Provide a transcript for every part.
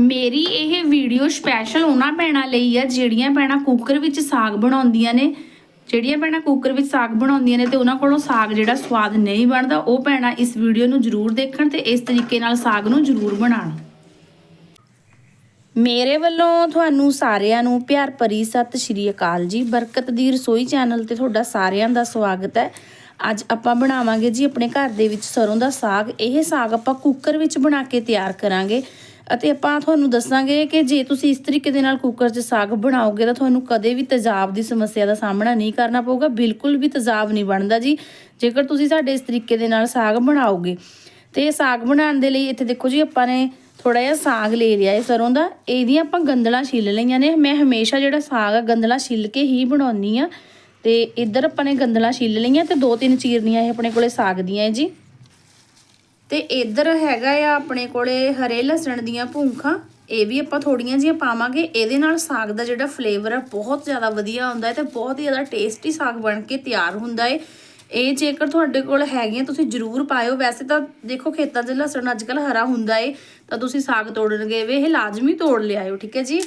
ਮੇਰੀ ਇਹ video special ਉਹਨਾਂ ਭੈਣਾਂ ਲਈ ਆ, ਜਿਹੜੀਆਂ ਭੈਣਾਂ ਕੁੱਕਰ ਵਿੱਚ ਸਾਗ ਬਣਾਉਂਦੀਆਂ ਨੇ। ਜਿਹੜੀਆਂ ਭੈਣਾਂ ਕੁੱਕਰ ਵਿੱਚ ਸਾਗ ਬਣਾਉਂਦੀਆਂ ਨੇ ਤੇ ਉਹਨਾਂ ਕੋਲੋਂ ਸਾਗ ਜਿਹੜਾ ਸਵਾਦ ਨਹੀਂ ਬਣਦਾ, ਉਹ ਭੈਣਾਂ ਇਸ ਵੀਡੀਓ ਨੂੰ ਜ਼ਰੂਰ ਦੇਖਣ ਤੇ ਇਸ ਤਰੀਕੇ ਨਾਲ ਸਾਗ ਨੂੰ ਜ਼ਰੂਰ ਬਣਾਉਣ। ਮੇਰੇ ਵੱਲੋਂ ਤੁਹਾਨੂੰ ਸਾਰਿਆਂ ਨੂੰ ਪਿਆਰ ਭਰੀ ਸਤਿ ਸ਼੍ਰੀ ਅਕਾਲ ਜੀ। ਬਰਕਤ ਦੀ ਰਸੋਈ ਚੈਨਲ ਤੇ ਤੁਹਾਡਾ ਸਾਰਿਆਂ ਦਾ ਸਵਾਗਤ ਹੈ। ਅੱਜ ਆਪਾਂ ਬਣਾਵਾਂਗੇ ਜੀ ਆਪਣੇ ਘਰ ਦੇ ਵਿੱਚ ਸਰੋਂ ਦਾ ਸਾਗ। ਇਹ ਸਾਗ ਆਪਾਂ ਕੁੱਕਰ ਵਿੱਚ ਬਣਾ ਕੇ ਤਿਆਰ ਕਰਾਂਗੇ। ਅਤੇ ਆਪਾਂ ਤੁਹਾਨੂੰ ਦੱਸਾਂਗੇ ਕਿ ਜੇ ਤੁਸੀਂ ਇਸ ਤਰੀਕੇ ਦੇ ਨਾਲ ਕੁੱਕਰ 'ਚ ਸਾਗ ਬਣਾਓਗੇ ਤਾਂ ਤੁਹਾਨੂੰ ਕਦੇ ਵੀ ਤੇਜ਼ਾਬ ਦੀ ਸਮੱਸਿਆ ਦਾ ਸਾਹਮਣਾ ਨਹੀਂ ਕਰਨਾ ਪਊਗਾ, ਬਿਲਕੁਲ ਵੀ ਤੇਜ਼ਾਬ ਨਹੀਂ ਬਣਦਾ ਜੀ। ਜੇਕਰ ਤੁਸੀਂ ਸਾਡੇ ਇਸ ਤਰੀਕੇ ਦੇ ਨਾਲ ਸਾਗ ਬਣਾਓਗੇ, ਤੇ ਇਹ ਸਾਗ ਬਣਾਉਣ ਦੇ ਲਈ ਇੱਥੇ ਦੇਖੋ ਜੀ ਆਪਾਂ ਨੇ ਥੋੜਾ ਜਿਹਾ ਸਾਗ ਲੈ ਲਿਆ ਹੈ ਸਰੋਂ ਦਾ। ਇਹਦੀਆਂ ਆਪਾਂ ਗੰਦਲਾਂ ਛਿੱਲ ਲਈਆਂ ਨੇ। ਮੈਂ ਹਮੇਸ਼ਾ ਜਿਹੜਾ ਸਾਗ ਆ ਗੰਦਲਾਂ ਛਿੱਲ ਕੇ ਹੀ ਬਣਾਉਣੀ ਆ ਤੇ ਇੱਧਰ ਆਪਾਂ ਨੇ ਗੰਦਲਾਂ ਛਿੱਲ ਲਈਆਂ ਤੇ ਦੋ ਤਿੰਨ ਚੀਰਨੀਆਂ ਇਹ ਆਪਣੇ ਕੋਲੇ ਸਾਗ ਦੀਆਂ ਹੈ ਜੀ। ਤੇ ਇੱਧਰ ਹੈਗਾ ਆ ਆਪਣੇ ਕੋਲੇ ਹਰੇ ਲਸਣ ਦੀਆਂ ਭੂੰਖਾਂ। ਇਹ ਵੀ ਆਪਾਂ ਥੋੜੀਆਂ ਜੀਆਂ ਪਾਵਾਂਗੇ। ਇਹਦੇ ਨਾਲ ਸਾਗ ਦਾ ਜਿਹੜਾ ਫਲੇਵਰ ਆ, ਬਹੁਤ ਜ਼ਿਆਦਾ ਵਧੀਆ ਹੁੰਦਾ ਹੈ ਤੇ ਬਹੁਤ ਹੀ ਜ਼ਿਆਦਾ ਟੇਸਟੀ ਸਾਗ ਬਣ ਕੇ ਤਿਆਰ ਹੁੰਦਾ ਹੈ ਇਹ ਜੇਕਰ ਤੁਹਾਡੇ ਕੋਲ ਹੈਗੀਆਂ, ਤੁਸੀਂ ਜ਼ਰੂਰ ਪਾਇਓ। ਵੈਸੇ ਤਾਂ ਦੇਖੋ ਖੇਤਾਂ 'ਚ ਲਸਣ ਅੱਜ ਕੱਲ ਹਰਾ ਹੁੰਦਾ ਏ, ਤਾਂ ਤੁਸੀਂ ਸਾਗ ਤੋੜਨ ਗਏ ਵੇ, ਇਹ ਲਾਜ਼ਮੀ ਤੋੜ ਲਿਆਇਓ, ਠੀਕ ਹੈ ਜੀ?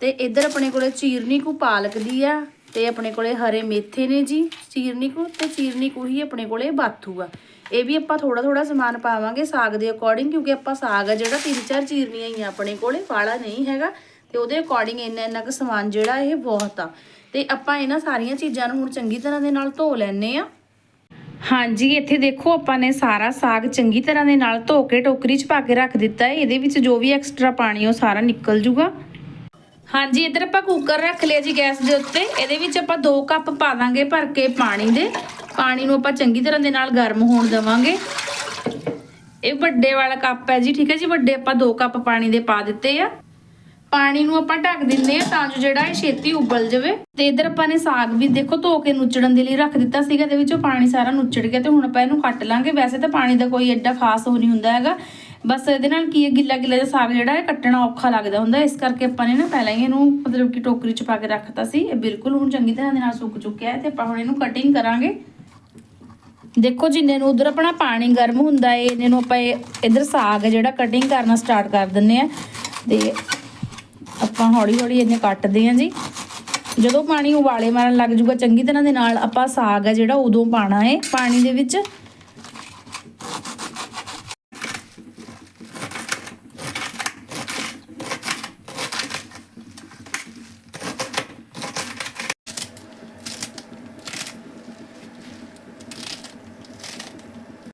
ਤੇ ਇੱਧਰ ਆਪਣੇ ਕੋਲੇ ਚੀਰਨੀ ਕੋ ਪਾਲਕ ਦੀ ਆ ਤੇ ਆਪਣੇ ਕੋਲੇ ਹਰੇ ਮੇਥੇ ਨੇ ਜੀ। ਚੀਰਨੀ ਕੋ ਤੇ ਚੀਰਨੀ ਕੋ ਹੀ ਆਪਣੇ ਕੋਲੇ ਬਾਥੂ ਆ। ਇਹ ਵੀ ਆਪਾਂ ਥੋੜਾ ਥੋੜਾ ਸਮਾਨ ਪਾਵਾਂਗੇ ਸਾਗ ਦੇ ਅਕੋਰਡਿੰਗ ਕਿਉਂਕਿ ਆਪਾਂ ਸਾਗ ਆ ਜਿਹੜਾ ਤਿੰਨ ਚਾਰ ਚੀਰਨੀਆਂ ਹੀ ਆ ਆਪਣੇ ਕੋਲੇ ਵਾਲਾ ਨਹੀਂ ਹੈਗਾ। ਤੇ ਉਹਦੇ ਅਕੋਰਡਿੰਗ ਇੰਨਾ ਇੰਨਾ ਕੁ ਸਮਾਨ ਜਿਹੜਾ ਇਹ ਬਹੁਤ ਆ। ਤੇ ਆਪਾਂ ਇਹਨਾਂ ਸਾਰੀਆਂ ਚੀਜ਼ਾਂ ਨੂੰ ਹੁਣ ਚੰਗੀ ਤਰ੍ਹਾਂ ਦੇ ਨਾਲ ਧੋ ਲੈਣੇ ਆ। ਹਾਂਜੀ, ਇੱਥੇ ਦੇਖੋ ਆਪਾਂ ਨੇ ਸਾਰਾ ਸਾਗ ਚੰਗੀ ਤਰ੍ਹਾਂ ਦੇ ਨਾਲ ਧੋ ਕੇ ਟੋਕਰੀ 'ਚ ਪਾ ਕੇ ਰੱਖ ਦਿੱਤਾ ਹੈ। ਇਹਦੇ ਵਿੱਚ ਜੋ ਵੀ ਐਕਸਟਰਾ ਪਾਣੀ ਉਹ ਸਾਰਾ ਨਿਕਲ ਜੂਗਾ। ਹਾਂਜੀ, ਇੱਧਰ ਆਪਾਂ ਕੁੱਕਰ ਰੱਖ ਲਿਆ ਜੀ ਗੈਸ ਦੇ ਉੱਤੇ। ਇਹਦੇ ਵਿੱਚ ਆਪਾਂ 2 ਕੱਪ ਪਾ ਦਾਂਗੇ ਭਰ ਕੇ ਪਾਣੀ ਦੇ। ਪਾਣੀ ਨੂੰ ਆਪਾਂ ਚੰਗੀ ਤਰ੍ਹਾਂ ਦੇ ਨਾਲ ਗਰਮ ਹੋਣ ਦੇਵਾਂਗੇ। ਇਹ ਵੱਡੇ ਵਾਲਾ ਕੱਪ ਹੈ ਜੀ, ਠੀਕ ਹੈ ਜੀ? ਵੱਡੇ ਆਪਾਂ 2 ਕੱਪ ਪਾਣੀ ਦੇ ਪਾ ਦਿੱਤੇ ਆ। ਪਾਣੀ ਨੂੰ ਆਪਾਂ ਢੱਕ ਦਿੰਦੇ ਆ ਤਾਂ ਜੋ ਜਿਹੜਾ ਇਹ ਛੇਤੀ ਉਬਲ ਜਾਵੇ। ਤੇ ਇਧਰ ਆਪਾਂ ਨੇ ਸਾਗ ਵੀ ਦੇਖੋ, ਧੋ ਕੇ ਨੁੱਚੜਨ ਦੇ ਲਈ ਰੱਖ ਦਿੱਤਾ ਸੀਗਾ, ਇਹਦੇ ਵਿੱਚੋਂ ਪਾਣੀ ਸਾਰਾ ਨੁੱਚੜ ਗਿਆ ਤੇ ਹੁਣ ਆਪਾਂ ਇਹਨੂੰ ਕੱਟ ਲਾਂਗੇ। ਵੈਸੇ ਤਾਂ ਪਾਣੀ ਦਾ ਕੋਈ ਐਡਾ ਖਾਸ ਉਹ ਨਹੀਂ ਹੁੰਦਾ ਹੈਗਾ। ਬਸ ਇਹਦੇ ਨਾਲ ਕੀ ਹੈ ਗਿੱਲਾ ਗਿੱਲਾ ਜਿਹਾ ਸਾਗ ਜਿਹੜਾ ਹੈ, ਕੱਟਣਾ ਔਖਾ ਲੱਗਦਾ ਹੁੰਦਾ ਇਸ ਕਰਕੇ ਆਪਾਂ ਨੇ ਨਾ ਪਹਿਲਾਂ ਹੀ ਇਹਨੂੰ ਮਤਲਬ ਕਿ ਟੋਕਰੀ 'ਚ ਪਾ ਕੇ ਰੱਖਤਾ ਸੀ। ਇਹ ਬਿਲਕੁਲ ਹੁਣ ਚੰਗੀ ਤਰ੍ਹਾਂ ਦੇ ਨਾਲ ਸੁੱਕ ਚੁੱਕਿਆ ਹੈ ਤੇ ਆਪਾਂ ਹੁਣ ਇਹਨੂੰ ਕਟਿੰਗ ਕਰਾਂਗੇ। ਦੇਖੋ ਜਿੰਨੇ ਨੂੰ ਉਧਰ ਆਪਣਾ ਪਾਣੀ ਗਰਮ ਹੁੰਦਾ ਏ, ਇਹਨੇ ਨੂੰ ਆਪਾਂ ਇਧਰ ਸਾਗ ਹੈ ਜਿਹੜਾ ਕਟਿੰਗ ਕਰਨਾ ਸਟਾਰਟ ਕਰ ਦਿੰਨੇ ਆ। ਤੇ ਆਪਾਂ ਹੌਲੀ ਹੌਲੀ ਇਹਨੇ ਕੱਟਦੇ ਆ ਜੀ। ਜਦੋਂ ਪਾਣੀ ਉਬਾਲੇ ਮਾਰਨ ਲੱਗ ਜੂਗਾ ਚੰਗੀ ਤਰ੍ਹਾਂ ਦੇ ਨਾਲ ਆਪਾਂ ਸਾਗ ਹੈ ਜਿਹੜਾ, ਉਦੋਂ ਪਾਣਾ ਏ, ਪਾਣੀ ਦੇ ਵਿੱਚ।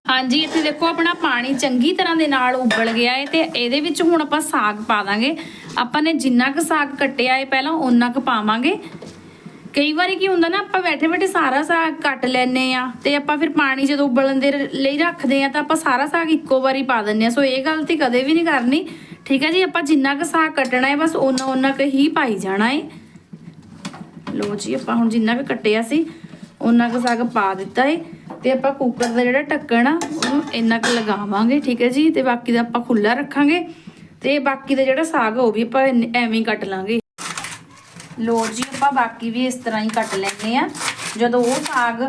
ਹਾਂਜੀ, ਇੱਥੇ ਦੇਖੋ ਆਪਣਾ ਪਾਣੀ ਚੰਗੀ ਤਰ੍ਹਾਂ ਦੇ ਨਾਲ ਉਬਲ ਗਿਆ ਹੈ ਤੇ ਇਹਦੇ ਵਿੱਚ ਹੁਣ ਆਪਾਂ ਸਾਗ ਪਾ ਦਾਂਗੇ। ਆਪਾਂ ਨੇ ਜਿੰਨਾ ਕੁ ਸਾਗ ਕੱਟਿਆ ਹੈ ਪਹਿਲਾਂ ਉਨਾ ਕੁ ਪਾਵਾਂਗੇ। ਕਈ ਵਾਰੀ ਕੀ ਹੁੰਦਾ ਨਾ, ਆਪਾਂ ਬੈਠੇ ਬੈਠੇ ਸਾਰਾ ਸਾਗ ਕੱਟ ਲੈਨੇ ਆ ਤੇ ਆਪਾਂ ਫਿਰ ਪਾਣੀ ਜਦੋਂ ਉਬਲਣ ਦੇ ਲਈ ਰੱਖਦੇ ਆ ਤਾਂ ਆਪਾਂ ਸਾਰਾ ਸਾਗ ਇੱਕੋ ਵਾਰੀ ਪਾ ਦਿੰਨੇ ਆ ਸੋ ਇਹ ਗਲਤੀ ਕਦੇ ਵੀ ਨਹੀਂ ਕਰਨੀ। ਠੀਕ ਹੈ ਜੀ, ਆਪਾਂ ਜਿੰਨਾ ਕੁ ਸਾਗ ਕੱਟਣਾ ਹੈ, ਬਸ ਓਨਾ ਓਨਾ ਕੁ ਹੀ ਪਾਈ ਜਾਣਾ ਹੈ। ਲੋ ਜੀ, ਆਪਾਂ ਹੁਣ ਜਿੰਨਾ ਕੁ ਕੱਟਿਆ ਸੀ ਉਹਨਾਂ ਕੁ ਸਾਗ ਪਾ ਦਿੱਤਾ ਹੈ। ਤੇ ਆਪਾਂ ਕੁੱਕਰ ਦਾ ਜਿਹੜਾ ਢੱਕਣ ਆ, ਉਹਨੂੰ ਇੰਨਾ ਕੁ ਲਗਾਵਾਂਗੇ, ਠੀਕ ਹੈ ਜੀ? ਤੇ ਬਾਕੀ ਦਾ ਆਪਾਂ ਖੁੱਲਾ ਰੱਖਾਂਗੇ। ਤੇ ਬਾਕੀ ਦਾ ਜਿਹੜਾ ਸਾਗ ਉਹ ਵੀ ਆਪਾਂ ਐਵੇਂ ਹੀ ਕੱਟ ਲਾਂਗੇ। ਲੋ ਜੀ, ਆਪਾਂ ਬਾਕੀ ਵੀ ਇਸ ਤਰ੍ਹਾਂ ਹੀ ਕੱਟ ਲੈਣੇ ਆ ਜਦੋਂ ਉਹ ਸਾਗ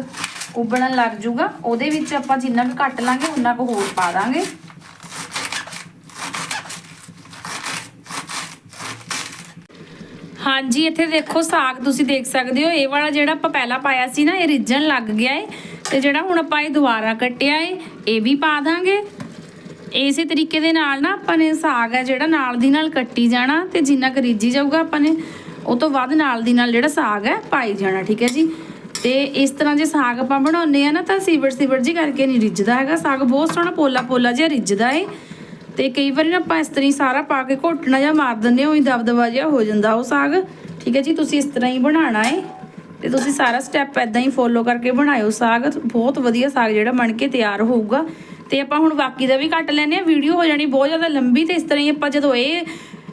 ਉਬਲਣ ਲੱਗ ਜੂਗਾ, ਉਹਦੇ ਵਿੱਚ ਆਪਾਂ ਜਿੰਨਾ ਕੁ ਕੱਟ ਲਾਂਗੇ, ਉਨਾ ਕੁ ਹੋਰ ਪਾ ਦਾਂਗੇ। ਹਾਂਜੀ, ਇੱਥੇ ਦੇਖੋ ਸਾਗ ਤੁਸੀਂ ਦੇਖ ਸਕਦੇ ਹੋ। ਇਹ ਵਾਲਾ ਜਿਹੜਾ ਆਪਾਂ ਪਹਿਲਾਂ ਪਾਇਆ ਸੀ ਨਾ, ਇਹ ਰਿੱਝਣ ਲੱਗ ਗਿਆ ਏ। ਤੇ ਜਿਹੜਾ ਹੁਣ ਆਪਾਂ ਇਹ ਦੁਬਾਰਾ ਕੱਟਿਆ ਏ, ਇਹ ਵੀ ਪਾ ਦਾਂਗੇ। ਇਸੇ ਤਰੀਕੇ ਦੇ ਨਾਲ ਨਾ ਆਪਾਂ ਨੇ ਸਾਗ ਹੈ ਜਿਹੜਾ ਨਾਲ ਦੀ ਨਾਲ ਕੱਟੀ ਜਾਣਾ ਤੇ ਜਿੰਨਾ ਕੁ ਰਿੱਝੀ ਜਾਊਗਾ ਆਪਾਂ ਨੇ, ਉਹ ਤੋਂ ਵੱਧ ਨਾਲ ਦੀ ਨਾਲ ਜਿਹੜਾ ਸਾਗ ਹੈ ਪਾਈ ਜਾਣਾ, ਠੀਕ ਹੈ ਜੀ। ਤੇ ਇਸ ਤਰ੍ਹਾਂ ਜੇ ਸਾਗ ਆਪਾਂ ਬਣਾਉਂਦੇ ਆ ਨਾ ਤਾਂ ਸੀਵਰ ਸੀਵਰ ਜੀ ਕਰਕੇ ਨਹੀਂ ਰਿੱਝਦਾ ਹੈਗਾ। ਸਾਗ ਬਹੁਤ ਸੋਹਣਾ ਪੋਲਾ ਪੋਲਾ ਜਿਹਾ ਰਿੱਝਦਾ ਏ। ਤੇ ਕਈ ਵਾਰੀ ਨਾ ਆਪਾਂ ਇਸ ਤਰ੍ਹਾਂ ਹੀ ਸਾਰਾ ਪਾ ਕੇ ਘੋਟਣਾ ਜਾਂ ਮਾਰ ਦਿੰਦੇ ਹਾਂ ਹੀ ਦਬਦਬਾ ਜਿਹਾ ਹੋ ਜਾਂਦਾ ਉਹ ਸਾਗ। ਠੀਕ ਹੈ ਜੀ, ਤੁਸੀਂ ਇਸ ਤਰ੍ਹਾਂ ਹੀ ਬਣਾਉਣਾ ਏ। ਤੇ ਤੁਸੀਂ ਸਾਰਾ ਸਟੈਪ ਐਦਾਂ ਹੀ ਫੋਲੋ ਕਰਕੇ ਬਣਾਇਓ ਸਾਗ। ਬਹੁਤ ਵਧੀਆ ਸਾਗ ਜਿਹੜਾ ਬਣ ਕੇ ਤਿਆਰ ਹੋਊਗਾ। ਤੇ ਆਪਾਂ ਹੁਣ ਬਾਕੀ ਦਾ ਵੀ ਕੱਟ ਲੈਨੇ ਆ ਵੀਡੀਓ ਹੋ ਜਾਣੀ ਬਹੁਤ ਜ਼ਿਆਦਾ ਲੰਬੀ ਤੇ ਇਸ ਤਰ੍ਹਾਂ ਹੀ ਆਪਾਂ ਜਦੋਂ ਇਹ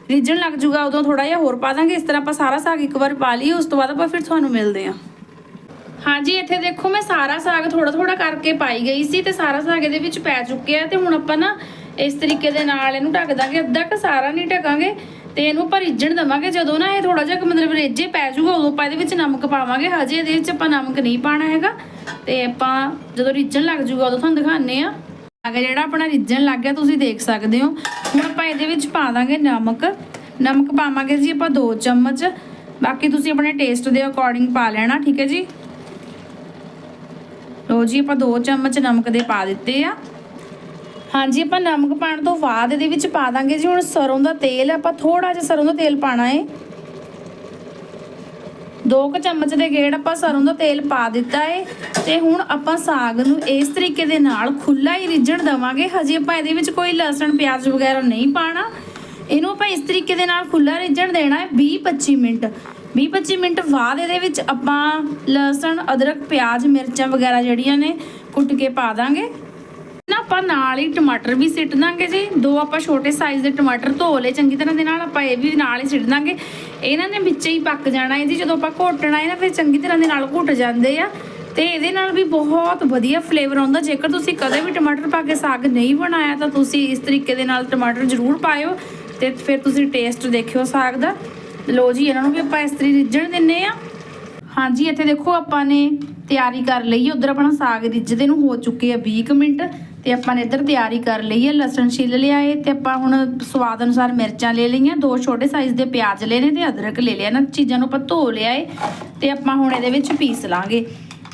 ਰਿੱਝਣ ਲੱਗ ਜੂਗਾ, ਉਦੋਂ ਥੋੜਾ ਜਿਹਾ ਹੋਰ ਪਾ ਦਾਂਗੇ। ਇਸ ਤਰ੍ਹਾਂ ਆਪਾਂ ਸਾਰਾ ਸਾਗ ਇੱਕ ਵਾਰ ਪਾ ਲਈਏ, ਉਸ ਤੋਂ ਬਾਅਦ ਆਪਾਂ ਫਿਰ ਤੁਹਾਨੂੰ ਮਿਲਦੇ ਹਾਂ। ਹਾਂਜੀ, ਇੱਥੇ ਦੇਖੋ ਮੈਂ ਸਾਰਾ ਸਾਗ ਥੋੜਾ ਥੋੜਾ ਕਰਕੇ ਪਾਈ ਗਈ ਸੀ ਤੇ ਸਾਰਾ ਸਾਗ ਇਹਦੇ ਵਿੱਚ ਪੈ ਚੁੱਕਿਆ ਤੇ ਹੁਣ ਆਪਾਂ ਨਾ ਇਸ ਤਰੀਕੇ ਦੇ ਨਾਲ ਇਹਨੂੰ ਢੱਕ ਦਾਂਗੇ। ਅੱਧਾ ਕ ਸਾਰਾ ਨਹੀਂ ਢਕਾਂਗੇ। ਤੇ ਇਹਨੂੰ ਆਪਾਂ ਰਿੱਝਣ ਦਵਾਂਗੇ। ਜਦੋਂ ਨਾ ਇਹ ਥੋੜਾ ਜਿਹਾ ਮਤਲਬ ਰੇਜੇ ਪੈ ਜਾਊਗਾ ਉਦੋਂ ਆਪਾਂ ਇਹਦੇ ਵਿੱਚ ਨਮਕ ਪਾਵਾਂਗੇ। ਹਜੇ ਇਹਦੇ ਵਿੱਚ ਆਪਾਂ ਨਮਕ ਨਹੀਂ ਪਾਣਾ ਹੈਗਾ। ਤੇ ਆਪਾਂ ਜਦੋਂ ਰਿੱਝਣ ਲੱਗ ਜਾਊਗਾ ਉਦੋਂ ਤੁਹਾਨੂੰ ਦਿਖਾਣੇ ਆ ਅਗਰ ਜਿਹੜਾ ਆਪਣਾ ਰਿੱਝਣ ਲੱਗ ਗਿਆ, ਤੁਸੀਂ ਦੇਖ ਸਕਦੇ ਹੋ। ਹੁਣ ਆਪਾਂ ਇਹਦੇ ਵਿੱਚ ਪਾ ਦਾਂਗੇ ਨਮਕ। ਨਮਕ ਪਾਵਾਂਗੇ ਜੀ ਆਪਾਂ 2 ਚਮਚ। ਬਾਕੀ ਤੁਸੀਂ ਆਪਣੇ ਟੇਸਟ ਦੇ ਅਕੋਰਡਿੰਗ ਪਾ ਲੈਣਾ, ਠੀਕ ਹੈ ਜੀ? ਲੋ ਜੀ, ਆਪਾਂ 2 ਚਮਚ ਨਮਕ ਦੇ ਪਾ ਦਿੱਤੇ ਆ। ਹਾਂਜੀ, ਆਪਾਂ ਨਮਕ ਪਾਣ ਤੋਂ ਬਾਅਦ ਇਹਦੇ ਵਿੱਚ ਪਾ ਦਾਂਗੇ ਜੀ। ਹੁਣ ਸਰੋਂ ਦਾ ਤੇਲ, ਆਪਾਂ ਥੋੜਾ ਜਿਹਾ ਸਰੋਂ ਦਾ ਤੇਲ ਪਾਣਾ ਹੈ ਦੋ ਕੁ ਚਮਚ ਦੇ ਗੇੜ ਆਪਾਂ ਸਰੋਂ ਦਾ ਤੇਲ ਪਾ ਦਿੱਤਾ ਏ। ਤੇ ਹੁਣ ਆਪਾਂ ਸਾਗ ਨੂੰ ਇਸ ਤਰੀਕੇ ਦੇ ਨਾਲ ਖੁੱਲਾ ਹੀ ਰਿੱਝਣ ਦਵਾਂਗੇ। ਹਜੇ ਆਪਾਂ ਇਹਦੇ ਵਿੱਚ ਕੋਈ ਲਸਣ, ਪਿਆਜ਼ ਵਗੈਰਾ ਨਹੀਂ ਪਾਣਾ ਇਹਨੂੰ ਆਪਾਂ ਇਸ ਤਰੀਕੇ ਦੇ ਨਾਲ ਖੁੱਲਾ ਰਿੱਝਣ ਦੇਣਾ ਹੈ 20-25 ਮਿੰਟ। 20-25 ਮਿੰਟ ਬਾਅਦ ਇਹਦੇ ਵਿੱਚ ਆਪਾਂ ਲਸਣ, ਅਦਰਕ, ਪਿਆਜ਼, ਮਿਰਚਾਂ ਵਗੈਰਾ ਜਿਹੜੀਆਂ ਨੇ ਕੁੱਟ ਕੇ ਪਾ ਦਾਂਗੇ। ਨਾ ਆਪਾਂ ਨਾਲ ਹੀ ਟਮਾਟਰ ਵੀ ਸਿੱਟ ਦਾਂਗੇ ਜੀ। ਦੋ ਆਪਾਂ ਛੋਟੇ ਸਾਈਜ਼ ਦੇ ਟਮਾਟਰ ਧੋ ਲਏ ਚੰਗੀ ਤਰ੍ਹਾਂ ਦੇ ਨਾਲ, ਆਪਾਂ ਇਹ ਵੀ ਨਾਲ ਹੀ ਸਿੱਟ ਦਾਂਗੇ। ਇਹਨਾਂ ਨੇ ਵਿੱਚੇ ਹੀ ਪੱਕ ਜਾਣਾ ਹੈ ਜੀ। ਜਦੋਂ ਆਪਾਂ ਘੋਟਣਾ ਹੈ ਨਾ, ਫਿਰ ਚੰਗੀ ਤਰ੍ਹਾਂ ਦੇ ਨਾਲ ਘੁੱਟ ਜਾਂਦੇ ਆ। ਤੇ ਇਹਦੇ ਨਾਲ ਵੀ ਬਹੁਤ ਵਧੀਆ ਫਲੇਵਰ ਆਉਂਦਾ। ਜੇਕਰ ਤੁਸੀਂ ਕਦੇ ਵੀ ਟਮਾਟਰ ਪਾ ਕੇ ਸਾਗ ਨਹੀਂ ਬਣਾਇਆ, ਤਾਂ ਤੁਸੀਂ ਇਸ ਤਰੀਕੇ ਦੇ ਨਾਲ ਟਮਾਟਰ ਜ਼ਰੂਰ ਪਾਇਓ ਤੇ ਫਿਰ ਤੁਸੀਂ ਟੇਸਟ ਦੇਖਿਓ ਸਾਗ ਦਾ। ਲੋ ਜੀ, ਇਹਨਾਂ ਨੂੰ ਵੀ ਆਪਾਂ ਇਸ ਤਰੀ ਰਿੱਝਣ ਦਿੰਨੇ ਆ। ਹਾਂਜੀ, ਇੱਥੇ ਦੇਖੋ ਆਪਾਂ ਨੇ ਤਿਆਰੀ ਕਰ ਲਈ ਉਧਰ ਆਪਣਾ ਸਾਗ ਰਿੱਝਦੇ ਨੂੰ ਹੋ ਚੁੱਕੇ ਆ 20 ਕੁ ਮਿੰਟ। ਤੇ ਆਪਾਂ ਨੇ ਇੱਧਰ ਤਿਆਰੀ ਕਰ ਲਈ ਹੈ, ਲਸਣ ਛਿੱਲ ਲਿਆ ਏ ਤੇ ਆਪਾਂ ਹੁਣ ਸਵਾਦ ਅਨੁਸਾਰ ਮਿਰਚਾਂ ਲੈ ਲਈਆਂ, ਦੋ ਛੋਟੇ ਸਾਈਜ਼ ਦੇ ਪਿਆਜ਼ ਲੈ ਨੇ ਤੇ ਅਦਰਕ ਲੈ ਲਿਆ। ਨਾ ਚੀਜ਼ਾਂ ਨੂੰ ਆਪਾਂ ਧੋ ਲਿਆ ਏ ਤੇ ਆਪਾਂ ਹੁਣ ਇਹਦੇ ਵਿੱਚ ਪੀਸ ਲਾਂਗੇ।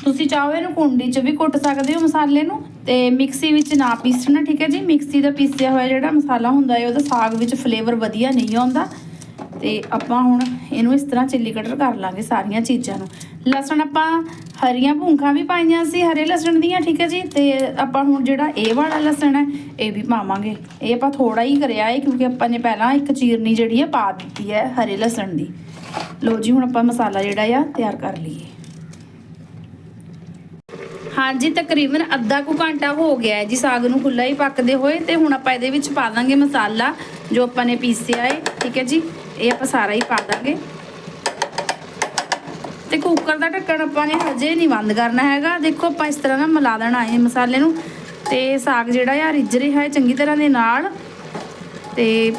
ਤੁਸੀਂ ਚਾਹੋ ਇਹਨੂੰ ਕੁੰਡੀ 'ਚ ਵੀ ਕੁੱਟ ਸਕਦੇ ਹੋ ਮਸਾਲੇ ਨੂੰ ਤੇ ਮਿਕਸੀ ਵਿੱਚ ਨਾ ਪੀਸਣਾ, ਠੀਕ ਹੈ ਜੀ? ਮਿਕਸੀ ਦਾ ਪੀਸਿਆ ਹੋਇਆ ਜਿਹੜਾ ਮਸਾਲਾ ਹੁੰਦਾ ਹੈ ਉਹਦਾ ਸਾਗ ਵਿੱਚ ਫਲੇਵਰ ਵਧੀਆ ਨਹੀਂ ਆਉਂਦਾ। ਤੇ ਆਪਾਂ ਹੁਣ ਇਹਨੂੰ ਇਸ ਤਰ੍ਹਾਂ ਚਿੱਲੀ ਕਟਰ ਕਰ ਲਾਂਗੇ ਸਾਰੀਆਂ ਚੀਜ਼ਾਂ ਨੂੰ। ਲਸਣ ਆਪਾਂ ਹਰੀਆਂ ਭੁੰਖਾਂ ਵੀ ਪਾਈਆਂ ਸੀ, ਹਰੇ ਲਸਣ ਦੀਆਂ, ਠੀਕ ਹੈ ਜੀ? ਤੇ ਆਪਾਂ ਹੁਣ ਜਿਹੜਾ ਇਹ ਵਾਲਾ ਲਸਣ ਹੈ, ਇਹ ਵੀ ਪਾਵਾਂਗੇ। ਇਹ ਆਪਾਂ ਥੋੜਾ ਹੀ ਕਰਿਆ ਹੈ, ਕਿਉਂਕਿ ਆਪਾਂ ਨੇ ਪਹਿਲਾਂ ਇੱਕ ਚੀਰਨੀ ਜਿਹੜੀ ਹੈ, ਪਾ ਦਿੱਤੀ ਹੈ ਹਰੇ ਲਸਣ ਦੀ। ਲੋ ਜੀ, ਹੁਣ ਆਪਾਂ ਮਸਾਲਾ ਜਿਹੜਾ ਆ, ਤਿਆਰ ਕਰ ਲਈਏ। ਹਾਂਜੀ, ਤਕਰੀਬਨ ਅੱਧਾ ਕੁ ਘੰਟਾ ਹੋ ਗਿਆ ਹੈ ਜੀ, ਸਾਗ ਨੂੰ ਖੁੱਲਾ ਹੀ ਪੱਕਦੇ ਹੋਏ। ਤੇ ਹੁਣ ਆਪਾਂ ਇਹਦੇ ਵਿੱਚ ਪਾ ਦਾਂਗੇ ਮਸਾਲਾ, ਜੋ ਆਪਾਂ ਨੇ ਪੀਸਿਆ ਹੈ, ਠੀਕ ਹੈ ਜੀ? ਇਹ ਆਪਾਂ ਸਾਰਾ ਹੀ ਪਾ ਦਾਂਗੇ। ਤੇ ਕੁੱਕਰ ਦਾ ਢੱਕਣ ਆਪਾਂ ਨੇ ਹਜੇ ਨਹੀਂ ਬੰਦ ਕਰਨਾ ਹੈਗਾ। ਦੇਖੋ ਆਪਾਂ ਇਸ ਤਰ੍ਹਾਂ ਨਾਲ ਮਿਲਾ ਦੇਣਾ ਹੈ ਮਸਾਲੇ ਨੂੰ। ਤੇ ਸਾਗ ਜਿਹੜਾ ਆ, ਰਿੱਝ ਰਿਹਾ ਹੈ ਚੰਗੀ ਤਰ੍ਹਾਂ ਦੇ ਨਾਲ। ਤੇ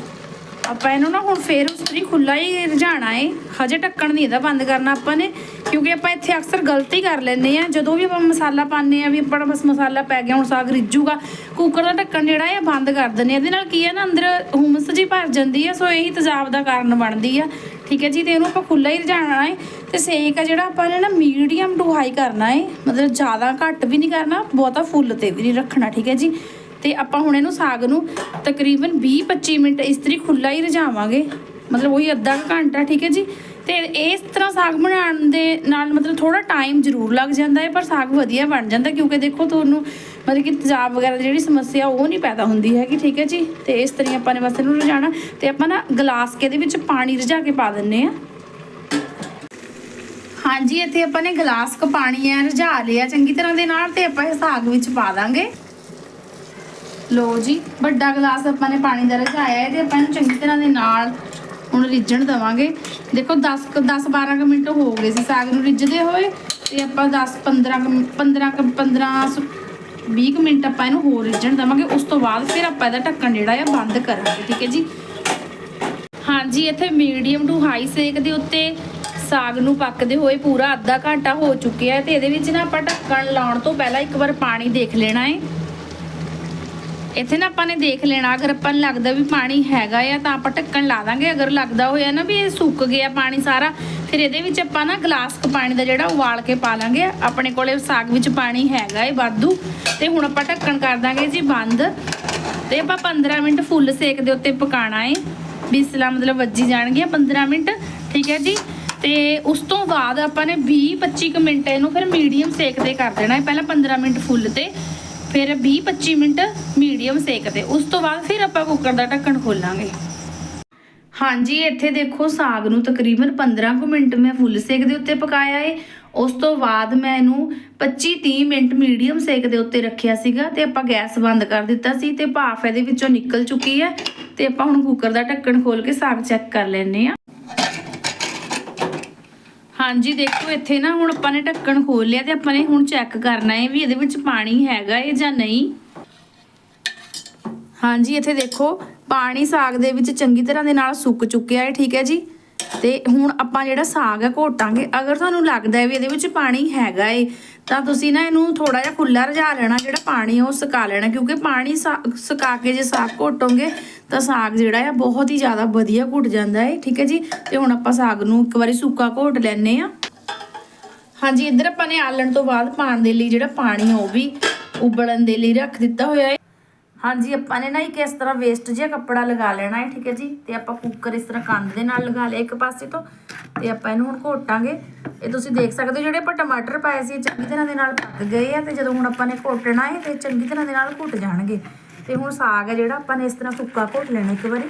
ਆਪਾਂ ਇਹਨੂੰ ਨਾ ਹੁਣ ਫੇਰ ਉਸ ਤਰੀ ਖੁੱਲਾ ਹੀ ਰਝਾਣਾ ਏ। ਹਜੇ ਢੱਕਣ ਨਹੀਂ ਇਹਦਾ ਬੰਦ ਕਰਨਾ ਆਪਾਂ ਨੇ, ਕਿਉਂਕਿ ਆਪਾਂ ਇੱਥੇ ਅਕਸਰ ਗਲਤੀ ਕਰ ਲੈਂਦੇ ਆ ਜਦੋਂ ਵੀ ਆਪਾਂ ਮਸਾਲਾ ਪਾਉਂਦੇ ਆ ਵੀ ਆਪਣਾ ਬਸ ਮਸਾਲਾ ਪੈ ਗਿਆ, ਹੁਣ ਸਾਗ ਰਿੱਝੂਗਾ ਕੁੱਕਰ ਦਾ ਢੱਕਣ ਜਿਹੜਾ ਹੈ ਬੰਦ ਕਰ ਦਿੰਦੇ ਆ ਇਹਦੇ ਨਾਲ ਕੀ ਹੈ ਨਾ, ਅੰਦਰ ਹੁਮਸ ਜੀ ਭਰ ਜਾਂਦੀ ਆ ਸੋ ਇਹੀ ਤੇਜ਼ਾਬ ਦਾ ਕਾਰਨ ਬਣਦੀ ਆ। ਠੀਕ ਹੈ ਜੀ, ਤੇ ਇਹਨੂੰ ਆਪਾਂ ਖੁੱਲਾ ਹੀ ਰਝਾਣਾ ਹੈ ਤੇ ਸੇਕ ਆ ਜਿਹੜਾ ਆਪਾਂ ਨੇ ਨਾ ਮੀਡੀਅਮ ਟੂ ਹਾਈ ਕਰਨਾ ਏ। ਮਤਲਬ ਜ਼ਿਆਦਾ ਘੱਟ ਵੀ ਨਹੀਂ ਕਰਨਾ, ਬਹੁਤਾ ਫੁੱਲ ਤੇ ਵੀ ਨਹੀਂ ਰੱਖਣਾ। ਠੀਕ ਹੈ ਜੀ। ਤੇ ਆਪਾਂ ਹੁਣ ਇਹਨੂੰ ਸਾਗ ਨੂੰ ਤਕਰੀਬਨ 20-25 ਮਿੰਟ ਇਸ ਤਰੀ ਖੁੱਲਾ ਹੀ ਰਝਾਵਾਂਗੇ ਮਤਲਬ ਉਹੀ ਅੱਧਾ ਘੰਟਾ, ਠੀਕ ਹੈ ਜੀ? ਤੇ ਇਸ ਤਰ੍ਹਾਂ ਸਾਗ ਬਣਾਉਣ ਦੇ ਨਾਲ ਮਤਲਬ ਥੋੜਾ ਟਾਈਮ ਜ਼ਰੂਰ ਲੱਗ ਜਾਂਦਾ ਹੈ, ਪਰ ਸਾਗ ਵਧੀਆ ਬਣ ਜਾਂਦਾ ਕਿਉਂਕਿ ਦੇਖੋ ਤੁਹਾਨੂੰ ਮਤਲਬ ਕਿ ਤੇਜ਼ਾਬ ਵਗੈਰਾ ਦੀ ਜਿਹੜੀ ਸਮੱਸਿਆ, ਉਹ ਨਹੀਂ ਪੈਦਾ ਹੁੰਦੀ ਹੈਗੀ, ਠੀਕ ਹੈ ਜੀ? ਤੇ ਇਸ ਤਰੀ ਆਪਾਂ ਨੇ ਬਸ ਇਹਨੂੰ ਰਝਾਣਾ ਤੇ ਆਪਾਂ ਨਾ ਗਲਾਸ ਕੇ ਦੇ ਵਿੱਚ ਪਾਣੀ ਰਝਾ ਕੇ ਪਾ ਦਿੰਨੇ ਆ ਹਾਂਜੀ, ਇੱਥੇ ਆਪਾਂ ਨੇ ਗਲਾਸ ਕ ਪਾਣੀ ਐ ਰਝਾ ਲਿਆ, ਚੰਗੀ ਤਰ੍ਹਾਂ ਦੇ ਨਾਲ ਤੇ ਆਪਾਂ ਇਹ ਸਾਗ ਵਿੱਚ ਪਾ ਦਾਂਗੇ। ਲੋ ਜੀ, ਵੱਡਾ ਗਲਾਸ ਆਪਾਂ ਨੇ ਪਾਣੀ ਦਾ ਰਝਾਇਆ ਹੈ ਤੇ ਆਪਾਂ ਇਹਨੂੰ ਚੰਗੀ ਤਰ੍ਹਾਂ ਦੇ ਨਾਲ ਹੁਣ ਰਿੱਝਣ ਦਵਾਂਗੇ। ਦੇਖੋ 10 10 12 ਕੁ ਮਿੰਟ ਹੋ ਗਏ ਸੀ ਸਾਗ ਨੂੰ ਰਿੱਝਦੇ ਹੋਏ ਤੇ ਆਪਾਂ 10 15 15 15 20 ਕੁ ਮਿੰਟ ਆਪਾਂ ਇਹਨੂੰ ਹੋਰ ਰਿੱਝਣ ਦਵਾਂਗੇ। ਉਸ ਤੋਂ ਬਾਅਦ ਫਿਰ ਆਪਾਂ ਇਹਦਾ ਢੱਕਣ ਜਿਹੜਾ ਆ, ਬੰਦ ਕਰਾਂਗੇ, ਠੀਕ ਹੈ ਜੀ? ਹਾਂਜੀ, ਇੱਥੇ ਮੀਡੀਅਮ ਟੂ ਹਾਈ ਸੇਕ ਦੇ ਉੱਤੇ ਸਾਗ ਨੂੰ ਪੱਕਦੇ ਹੋਏ ਪੂਰਾ ਅੱਧਾ ਘੰਟਾ ਹੋ ਚੁੱਕਿਆ ਹੈ ਤੇ ਇਹਦੇ ਵਿੱਚ ਨਾ ਆਪਾਂ ਢੱਕਣ ਲਾਉਣ ਤੋਂ ਪਹਿਲਾਂ ਇੱਕ ਵਾਰ ਪਾਣੀ ਦੇਖ ਲੈਣਾ ਹੈ। ਇੱਥੇ ਨਾ ਆਪਾਂ ਨੇ ਦੇਖ ਲੈਣਾ, ਅਗਰ ਆਪਾਂ ਨੂੰ ਲੱਗਦਾ ਵੀ ਪਾਣੀ ਹੈਗਾ ਆ ਤਾਂ ਆਪਾਂ ਢੱਕਣ ਲਾ ਦਾਂਗੇ, ਅਗਰ ਲੱਗਦਾ ਹੋਇਆ ਨਾ ਵੀ ਇਹ ਸੁੱਕ ਗਿਆ ਪਾਣੀ ਸਾਰਾ, ਫਿਰ ਇਹਦੇ ਵਿੱਚ ਆਪਾਂ ਨਾ ਗਲਾਸ ਕ ਪਾਣੀ ਦਾ ਜਿਹੜਾ ਉਬਾਲ ਕੇ ਪਾ ਲਾਂਗੇ। ਆਪਣੇ ਕੋਲੇ ਸਾਗ ਵਿੱਚ ਪਾਣੀ ਹੈਗਾ ਏ ਵਾਧੂ, ਤੇ ਹੁਣ ਆਪਾਂ ਢੱਕਣ ਕਰ ਦਾਂਗੇ ਜੀ ਬੰਦ। ਤੇ ਆਪਾਂ 15 ਮਿੰਟ ਫੁੱਲ ਸੇਕ ਦੇ ਉੱਤੇ ਪਕਾਣਾ ਏ। ਬਿਸਲਾ ਮਤਲਬ ਵੱਜੀ ਜਾਣਗੀਆਂ 15 ਮਿੰਟ, ਠੀਕ ਹੈ ਜੀ? ਤੇ ਉਸ ਤੋਂ ਬਾਅਦ ਆਪਾਂ ਨੇ 20 25 ਕੁ ਮਿੰਟ ਇਹਨੂੰ ਫਿਰ ਮੀਡੀਅਮ ਸੇਕ ਤੇ ਕਰ ਦੇਣਾ ਹੈ ਪਹਿਲਾਂ 15 ਮਿੰਟ ਫੁੱਲ ਤੇ। ਫਿਰ 20 25 ਮਿੰਟ ਮੀਡੀਅਮ ਸੇਕ ਤੇ ਉਸ ਤੋਂ ਬਾਅਦ ਫਿਰ ਆਪਾਂ ਕੁੱਕਰ ਦਾ ਢੱਕਣ ਖੋਲਾਂਗੇ। ਹਾਂਜੀ, ਇੱਥੇ ਦੇਖੋ ਸਾਗ ਨੂੰ ਤਕਰੀਬਨ 15 ਕੁ ਮਿੰਟ ਮੈਂ ਫੁੱਲ ਸੇਕ ਦੇ ਉੱਤੇ ਪਕਾਇਆ ਏ। ਉਸ ਤੋਂ ਬਾਅਦ ਮੈਂ ਇਹਨੂੰ 25-30 ਮਿੰਟ ਮੀਡੀਅਮ ਸੇਕ ਦੇ ਉੱਤੇ ਰੱਖਿਆ ਸੀਗਾ ਤੇ ਆਪਾਂ ਗੈਸ ਬੰਦ ਕਰ ਦਿੱਤਾ ਸੀ ਤੇ ਭਾਫ ਇਹਦੇ ਵਿੱਚੋਂ ਨਿਕਲ ਚੁੱਕੀ ਹੈ। ਤੇ ਆਪਾਂ ਹੁਣ ਕੁੱਕਰ ਦਾ ਢੱਕਣ ਖੋਲ ਕੇ ਸਾਗ ਚੈੱਕ ਕਰ ਲੈਨੇ ਆ ਹਾਂਜੀ, ਦੇਖੋ, ਇੱਥੇ ਨਾ ਹੁਣ ਆਪਾਂ ਨੇ ਢੱਕਣ ਖੋਲ ਲਿਆ ਤੇ ਆਪਾਂ ਨੇ ਹੁਣ ਚੈੱਕ ਕਰਨਾ ਹੈ ਵੀ ਇਹਦੇ ਵਿੱਚ ਪਾਣੀ ਹੈਗਾ ਹੈ ਜਾਂ ਨਹੀਂ। ਹਾਂਜੀ, ਇੱਥੇ ਦੇਖੋ, ਪਾਣੀ ਸਾਗ ਦੇ ਵਿੱਚ ਚੰਗੀ ਤਰ੍ਹਾਂ ਦੇ ਨਾਲ ਸੁੱਕ ਚੁੱਕਿਆ ਹੈ, ਠੀਕ ਹੈ ਜੀ? ਤੇ ਹੁਣ ਆਪਾਂ ਜਿਹੜਾ ਸਾਗ ਹੈ ਘੋਟਾਂਗੇ, ਅਗਰ ਤੁਹਾਨੂੰ ਲੱਗਦਾ ਹੈ ਵੀ ਇਹਦੇ ਵਿੱਚ ਪਾਣੀ ਹੈਗਾ ਏ, ਤਾਂ ਤੁਸੀਂ ਨਾ ਇਹਨੂੰ ਥੋੜਾ ਜਿਹਾ ਖੁੱਲਾ ਰਝਾ ਲੈਣਾ, ਜਿਹੜਾ ਪਾਣੀ ਆ ਉਹ ਸੁਕਾ ਲੈਣਾ, ਕਿਉਂਕਿ ਪਾਣੀ ਸਾ- ਸੁਕਾ ਕੇ ਜੇ ਸਾਗ ਘੋਟੋਗੇ, ਤਾਂ ਸਾਗ ਜਿਹੜਾ ਆ ਬਹੁਤ ਹੀ ਜ਼ਿਆਦਾ ਵਧੀਆ ਘੁੱਟ ਜਾਂਦਾ ਏ, ਠੀਕ ਹੈ ਜੀ? ਤੇ ਹੁਣ ਆਪਾਂ ਸਾਗ ਨੂੰ ਇੱਕ ਵਾਰੀ ਸੁੱਕਾ ਘੋਟ ਲੈਣੇ ਆ ਹਾਂਜੀ, ਇੱਧਰ ਆਪਾਂ ਨੇ ਆਲਣ ਤੋਂ ਬਾਅਦ ਪਾਣ ਦੇ ਲਈ ਜਿਹੜਾ ਪਾਣੀ ਉਹ ਵੀ ਉਬਲਣ ਦੇ ਲਈ ਰੱਖ ਦਿੱਤਾ ਹੋਇਆ ਹੈ ਹਾਂਜੀ, ਆਪਾਂ ਨੇ ਨਾ ਇੱਕ ਇਸ ਤਰ੍ਹਾਂ ਵੇਸਟ ਜਿਹਾ ਕੱਪੜਾ ਲਗਾ ਲੈਣਾ ਹੈ, ਠੀਕ ਹੈ ਜੀ? ਤੇ ਆਪਾਂ ਕੁੱਕਰ ਇਸ ਤਰ੍ਹਾਂ ਕੰਧ ਦੇ ਨਾਲ ਲਗਾ ਲਿਆ ਇੱਕ ਪਾਸੇ ਤੋਂ। ਤੇ ਆਪਾਂ ਇਹਨੂੰ ਹੁਣ ਘੋਟਾਂਗੇ। ਇਹ ਤੁਸੀਂ ਦੇਖ ਸਕਦੇ ਹੋ ਜਿਹੜੇ ਆਪਾਂ ਟਮਾਟਰ ਪਾਏ ਸੀ, ਇਹ ਚੰਗੀ ਤਰ੍ਹਾਂ ਦੇ ਨਾਲ ਪੱਕ ਗਏ ਆ ਤੇ ਜਦੋਂ ਹੁਣ ਆਪਾਂ ਨੇ ਘੋਟਣਾ ਹੈ, ਤੇ ਚੰਗੀ ਤਰ੍ਹਾਂ ਦੇ ਨਾਲ ਘੁੱਟ ਜਾਣਗੇ। ਤੇ ਹੁਣ ਸਾਗ ਹੈ ਜਿਹੜਾ, ਆਪਾਂ ਨੇ ਇਸ ਤਰ੍ਹਾਂ ਸੁੱਕਾ ਘੋਟ ਲੈਣਾ ਇੱਕ ਵਾਰੀ।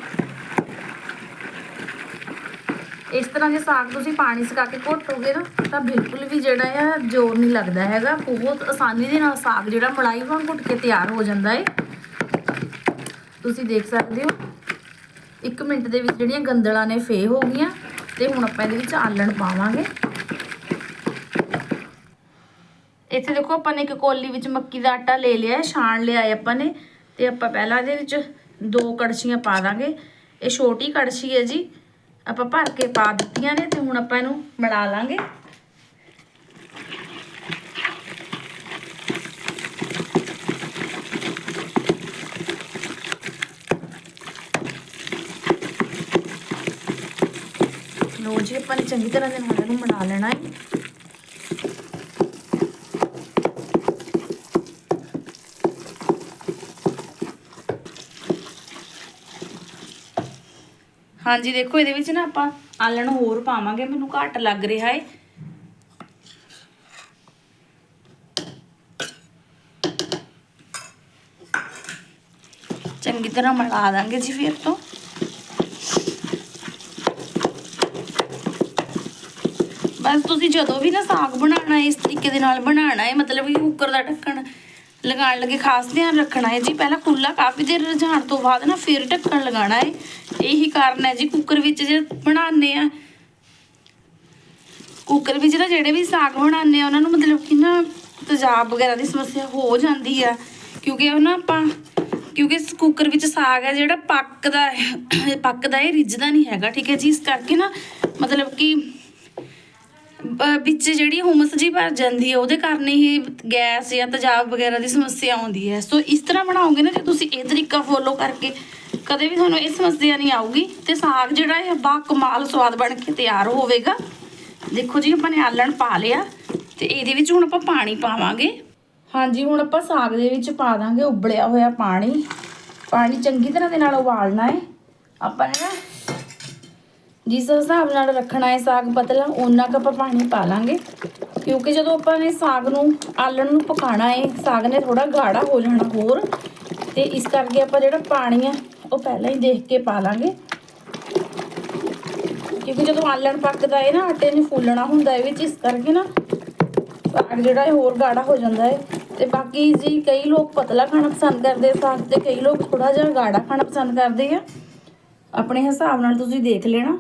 ਇਸ ਤਰ੍ਹਾਂ ਜੇ ਸਾਗ ਤੁਸੀਂ ਪਾਣੀ ਸੁਕਾ ਕੇ ਘੋਟੋਗੇ ਨਾ, ਤਾਂ ਬਿਲਕੁਲ ਵੀ ਜਿਹੜਾ ਆ, ਜ਼ੋਰ ਨਹੀਂ ਲੱਗਦਾ ਹੈਗਾ। ਬਹੁਤ ਆਸਾਨੀ ਦੇ ਨਾਲ ਸਾਗ ਜਿਹੜਾ ਮਲਾਈ ਵਾਂਗ ਘੁੱਟ ਕੇ ਤਿਆਰ ਹੋ ਜਾਂਦਾ ਹੈ। ਤੁਸੀਂ ਦੇਖ ਸਕਦੇ ਹੋ। 1 ਮਿੰਟ ਦੇ ਵਿੱਚ ਜਿਹੜੀਆਂ ਗੰਦਲਾਂ ਨੇ ਫੇ ਹੋ ਗਈਆਂ ਤੇ ਹੁਣ ਆਪਾਂ ਇਹਦੇ ਵਿੱਚ ਆਲਣ ਪਾਵਾਂਗੇ। ਇੱਥੇ ਦੇਖੋ ਆਪਾਂ ਨੇ ਇੱਕ ਕੋਲੀ ਵਿੱਚ ਮੱਕੀ ਦਾ ਆਟਾ ਲੈ ਲਿਆ ਹੈ ਛਾਣ ਲਿਆ ਹੈ ਆਪਾਂ ਨੇ ਤੇ ਆਪਾਂ ਪਹਿਲਾਂ ਇਹਦੇ ਵਿੱਚ ਦੋ ਕੜਛੀਆਂ ਪਾ ਦਾਂਗੇ। ਇਹ ਛੋਟੀ ਕੜਛੀ ਹੈ ਜੀ, ਆਪਾਂ ਭਰ ਕੇ ਪਾ ਦਿੱਤੀਆਂ ਨੇ ਤੇ ਹੁਣ ਆਪਾਂ ਇਹਨੂੰ ਮਿਲਾ ਲਾਂਗੇ। ਲੋ ਜੀ ਆਪਾਂ ਨੇ ਚੰਗੀ ਤਰ੍ਹਾਂ ਦੇ ਨਾਲ ਇਹਨੂੰ ਬਣਾ ਲੈਣਾ ਹੈ ਹਾਂਜੀ, ਦੇਖੋ ਇਹਦੇ ਵਿੱਚ ਨਾ ਆਪਾਂ ਆਲਣ ਹੋਰ ਪਾਵਾਂਗੇ, ਮੈਨੂੰ ਘੱਟ ਲੱਗ ਰਿਹਾ ਏ। ਚੰਗੀ ਤਰ੍ਹਾਂ ਮਿਲਾ ਦਾਂਗੇ ਜੀ ਫਿਰ ਤੋਂ। ਬਸ ਤੁਸੀਂ ਜਦੋਂ ਵੀ ਨਾ ਸਾਗ ਬਣਾਉਣਾ ਹੈ, ਇਸ ਤਰੀਕੇ ਦੇ ਨਾਲ ਬਣਾਉਣਾ ਹੈ, ਮਤਲਬ ਕਿ ਕੁੱਕਰ ਦਾ ਢੱਕਣ ਲਗਾਉਣ ਲੱਗੇ, ਖਾਸ ਧਿਆਨ ਰੱਖਣਾ ਹੈ ਜੀ। ਪਹਿਲਾਂ ਖੁੱਲਾ ਕਾਫੀ ਦੇਰ ਰਝਾਣ ਤੋਂ ਬਾਅਦ ਨਾ ਫਿਰ ਢੱਕਣ ਲਗਾਉਣਾ ਹੈ। ਇਹੀ ਕਾਰਨ ਹੈ ਜੀ, ਕੁੱਕਰ ਵਿੱਚ ਜੇ ਬਣਾਉਂਦੇ ਆ ਕੁੱਕਰ ਵਿੱਚ ਨਾ ਜਿਹੜੇ ਵੀ ਸਾਗ ਬਣਾਉਂਦੇ ਆ ਉਹਨਾਂ ਨੂੰ ਮਤਲਬ ਕਿ ਨਾ ਤੇਜ਼ਾਬ ਵਗੈਰਾ ਦੀ ਸਮੱਸਿਆ ਹੋ ਜਾਂਦੀ ਆ। ਕਿਉਂਕਿ ਉਹ ਨਾ ਆਪਾਂ, ਕਿਉਂਕਿ ਇਸ ਕੁੱਕਰ ਵਿੱਚ ਸਾਗ ਹੈ, ਜਿਹੜਾ ਪੱਕਦਾ ਹੈ ਪੱਕਦਾ ਇਹ ਰਿੱਝਦਾ ਨਹੀਂ ਹੈਗਾ, ਠੀਕ ਹੈ ਜੀ। ਇਸ ਕਰਕੇ ਨਾ ਮਤਲਬ ਕਿ ਵਿੱਚ ਜਿਹੜੀ ਹੁਮਸ ਜੀ ਭਰ ਜਾਂਦੀ ਹੈ, ਉਹਦੇ ਕਾਰਨ ਹੀ ਗੈਸ ਜਾਂ ਤੇਜ਼ਾਬ ਵਗੈਰਾ ਦੀ ਸਮੱਸਿਆ ਆਉਂਦੀ ਹੈ। ਸੋ ਇਸ ਤਰ੍ਹਾਂ ਬਣਾਓਗੇ ਨਾ, ਜੇ ਤੁਸੀਂ ਇਹ ਤਰੀਕਾ ਫੋਲੋ ਕਰਕੇ ਕਦੇ ਵੀ ਤੁਹਾਨੂੰ ਇਹ ਸਮੱਸਿਆ ਨਹੀਂ ਆਊਗੀ, ਤੇ ਸਾਗ ਜਿਹੜਾ ਹੈ ਬਾ ਕਮਾਲ ਸਵਾਦ ਬਣ ਕੇ ਤਿਆਰ ਹੋਵੇਗਾ। ਦੇਖੋ ਜੀ, ਆਪਾਂ ਨੇ ਆਲਣ ਪਾ ਲਿਆ, ਤੇ ਇਹਦੇ ਵਿੱਚ ਹੁਣ ਆਪਾਂ ਪਾਣੀ ਪਾਵਾਂਗੇ। ਹਾਂਜੀ, ਹੁਣ ਆਪਾਂ ਸਾਗ ਦੇ ਵਿੱਚ ਪਾ ਦਾਂਗੇ, ਉਬਲਿਆ ਹੋਇਆ ਪਾਣੀ। ਪਾਣੀ ਚੰਗੀ ਤਰ੍ਹਾਂ ਦੇ ਨਾਲ ਉਬਾਲਣਾ ਹੈ। ਆਪਾਂ ਨੇ ਨਾ ਜਿਸ ਹਿਸਾਬ ਨਾਲ ਰੱਖਣਾ ਹੈ ਸਾਗ ਪਤਲਾ, ਓਨਾ ਕੁ ਆਪਾਂ ਪਾਣੀ ਪਾ ਲਾਂਗੇ। ਕਿਉਂਕਿ ਜਦੋਂ ਆਪਾਂ ਨੇ ਸਾਗ ਨੂੰ, ਆਲਣ ਨੂੰ ਪਕਾਣਾ ਹੈ, ਸਾਗ ਨੇ ਥੋੜਾ ਗਾੜਾ ਹੋ ਜਾਣਾ ਹੋਰ, ਤੇ ਇਸ ਕਰਕੇ ਆਪਾਂ ਜਿਹੜਾ ਪਾਣੀ ਆ ਉਹ ਪਹਿਲਾਂ ਹੀ ਦੇਖ ਕੇ ਪਾ ਲਾਂਗੇ। ਕਿਉਂਕਿ ਜਦੋਂ ਆਲਣ ਪੱਕਦਾ ਹੈ ਨਾ, ਆਟੇ ਨੇ ਫੁੱਲਣਾ ਹੁੰਦਾ ਹੈ ਵਿੱਚ, ਇਸ ਕਰਕੇ ਨਾ ਸਾਗ ਜਿਹੜਾ ਹੈ ਹੋਰ ਗਾੜਾ ਹੋ ਜਾਂਦਾ ਹੈ। ਤੇ ਬਾਕੀ ਜੀ ਕਈ ਲੋਕ ਪਤਲਾ ਖਾਣਾ ਪਸੰਦ ਕਰਦੇ ਸਾਗ, ਤੇ ਕਈ ਲੋਕ ਥੋੜਾ ਜਿਹਾ ਗਾੜਾ ਖਾਣਾ ਪਸੰਦ ਕਰਦੇ ਆ। ਆਪਣੇ ਹਿਸਾਬ ਨਾਲ ਤੁਸੀਂ ਦੇਖ ਲੈਣਾ।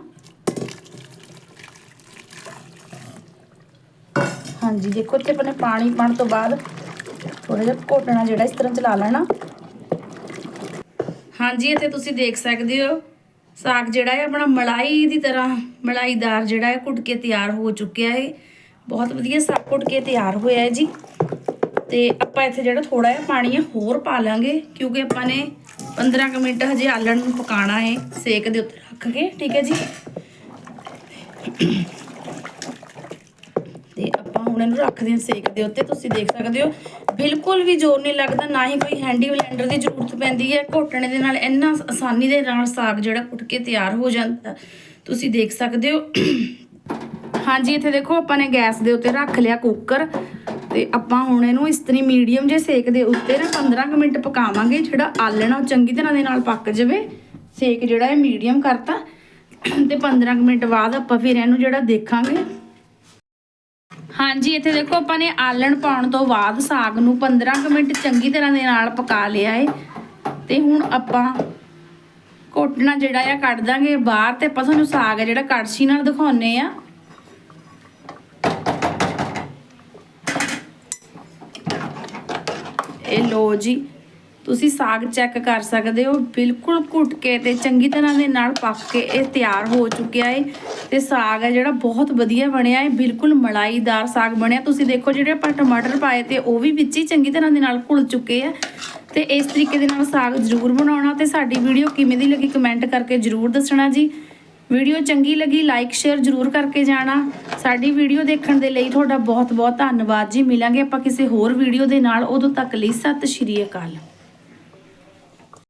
ਹਾਂਜੀ, ਦੇਖੋ ਇੱਥੇ ਆਪਣੇ ਪਾਣੀ ਪਾਣ ਤੋਂ ਬਾਅਦ ਥੋੜਾ ਜਿਹਾ ਘੋਟਣਾ ਜਿਹੜਾ ਇਸ ਤਰ੍ਹਾਂ ਚਲਾ ਲੈਣਾ। ਹਾਂਜੀ, ਇੱਥੇ ਤੁਸੀਂ ਦੇਖ ਸਕਦੇ ਹੋ, ਸਾਗ ਜਿਹੜਾ ਹੈ ਆਪਣਾ ਮਲਾਈ ਦੀ ਤਰ੍ਹਾਂ, ਮਲਾਈਦਾਰ ਜਿਹੜਾ ਹੈ ਘੁੱਟ ਕੇ ਤਿਆਰ ਹੋ ਚੁੱਕਿਆ ਹੈ। ਬਹੁਤ ਵਧੀਆ ਸਾਗ ਘੁੱਟ ਕੇ ਤਿਆਰ ਹੋਇਆ ਹੈ ਜੀ। ਤੇ ਆਪਾਂ ਇੱਥੇ ਜਿਹੜਾ ਥੋੜਾ ਜਿਹਾ ਪਾਣੀ ਹੈ ਹੋਰ ਪਾ ਲਾਂਗੇ, ਕਿਉਂਕਿ ਆਪਾਂ ਨੇ 15 ਕੁ ਮਿੰਟ ਹਜੇ ਆਲਣ ਨੂੰ ਪਕਾਣਾ ਹੈ, ਸੇਕ ਦੇ ਉੱਤੇ ਰੱਖ ਕੇ, ਠੀਕ ਹੈ ਜੀ। ਆਪਾਂ ਹੁਣ ਇਹਨੂੰ ਰੱਖਦੇ ਸੇਕ ਦੇ ਉੱਤੇ, ਤੁਸੀਂ ਦੇਖ ਸਕਦੇ ਹੋ। ਬਿਲਕੁਲ ਵੀ ਜ਼ੋਰ ਨਹੀਂ ਲੱਗਦਾ, ਨਾ ਹੀ ਕੋਈ ਹੈਂਡੀ ਬਲੈਂਡਰ ਦੀ ਜ਼ਰੂਰਤ ਪੈਂਦੀ ਹੈ। ਘੋਟਣੇ ਦੇ ਨਾਲ ਇੰਨਾ ਆਸਾਨੀ ਦੇ ਨਾਲ ਸਾਗ ਜਿਹੜਾ ਕੁੱਟ ਕੇ ਤਿਆਰ ਹੋ ਜਾਂਦਾ। ਤੁਸੀਂ ਦੇਖ ਸਕਦੇ ਹੋ। ਹਾਂਜੀ, ਇੱਥੇ ਦੇਖੋ, ਆਪਾਂ ਨੇ ਗੈਸ ਦੇ ਉੱਤੇ ਰੱਖ ਲਿਆ ਕੁੱਕਰ। ਤੇ ਆਪਾਂ ਹੁਣ ਇਹਨੂੰ ਇਸ ਤਰ੍ਹਾਂ ਮੀਡੀਅਮ ਜੇ ਸੇਕ ਦੇ ਉੱਤੇ ਨਾ 15 ਕੁ ਮਿੰਟ ਪਕਾਵਾਂਗੇ। ਜਿਹੜਾ ਆਲਣਾ ਉਹ ਚੰਗੀ ਤਰ੍ਹਾਂ ਦੇ ਨਾਲ ਪੱਕ ਜਾਵੇ। ਸੇਕ ਜਿਹੜਾ ਹੈ ਮੀਡੀਅਮ ਕਰਤਾ। ਤੇ 15 ਕੁ ਮਿੰਟ ਬਾਅਦ ਆਪਾਂ ਫਿਰ ਇਹਨੂੰ ਜਿਹੜਾ ਦੇਖਾਂਗੇ। ਹਾਂਜੀ, ਇੱਥੇ ਦੇਖੋ ਆਪਾਂ ਨੇ ਆਲਣ ਪਾਉਣ ਤੋਂ ਬਾਅਦ ਸਾਗ ਨੂੰ 15 ਕੁ ਮਿੰਟ ਚੰਗੀ ਤਰ੍ਹਾਂ ਦੇ ਨਾਲ ਪਕਾ ਲਿਆ ਏ। ਤੇ ਹੁਣ ਆਪਾਂ ਘੋਟਣਾ ਜਿਹੜਾ ਆ ਕੱਢ ਦਾਂਗੇ ਬਾਹਰ ਤੇ ਆਪਾਂ ਤੁਹਾਨੂੰ ਸਾਗ ਹੈ ਜਿਹੜਾ ਕੜਛੀ ਨਾਲ ਦਿਖਾਉਨੇ ਆ। ਇਹ ਲੋ ਜੀ ਤੁਸੀਂ ਸਾਗ ਚੈੱਕ ਕਰ ਸਕਦੇ ਹੋ। ਬਿਲਕੁਲ ਘੁੱਟ ਕੇ ਤੇ ਚੰਗੀ ਤਰ੍ਹਾਂ ਦੇ ਨਾਲ ਪੱਕ ਕੇ ਇਹ ਤਿਆਰ ਹੋ ਚੁੱਕਿਆ ਏ। ਤੇ ਸਾਗ ਹੈ ਜਿਹੜਾ ਬਹੁਤ ਵਧੀਆ ਬਣਿਆ ਹੈ ਬਿਲਕੁਲ ਮਲਾਈਦਾਰ ਸਾਗ ਬਣਿਆ। ਤੁਸੀਂ ਦੇਖੋ ਜਿਹੜੇ ਆਪਾਂ ਟਮਾਟਰ ਪਾਏ ਤੇ ਉਹ ਵੀ ਵਿੱਚ ਹੀ ਚੰਗੀ ਤਰ੍ਹਾਂ ਦੇ ਨਾਲ ਘੁਲ ਚੁੱਕੇ ਆ। ਤੇ ਇਸ ਤਰੀਕੇ ਦੇ ਨਾਲ ਸਾਗ ਜ਼ਰੂਰ ਬਣਾਉਣਾ ਤੇ ਸਾਡੀ ਵੀਡੀਓ ਕਿਵੇਂ ਦੀ ਲੱਗੀ ਕਮੈਂਟ ਕਰਕੇ ਜ਼ਰੂਰ ਦੱਸਣਾ ਜੀ। ਵੀਡੀਓ ਚੰਗੀ ਲੱਗੀ ਲਾਈਕ, ਸ਼ੇਅਰ ਜ਼ਰੂਰ ਕਰਕੇ ਜਾਣਾ। ਸਾਡੀ ਵੀਡੀਓ ਦੇਖਣ ਦੇ ਲਈ ਤੁਹਾਡਾ ਬਹੁਤ ਬਹੁਤ ਧੰਨਵਾਦ ਜੀ। ਮਿਲਾਂਗੇ ਆਪਾਂ ਕਿਸੇ ਹੋਰ ਵੀਡੀਓ ਦੇ ਨਾਲ। ਉਦੋਂ ਤੱਕ ਲਈ ਸਤਿ ਸ਼੍ਰੀ ਅਕਾਲ।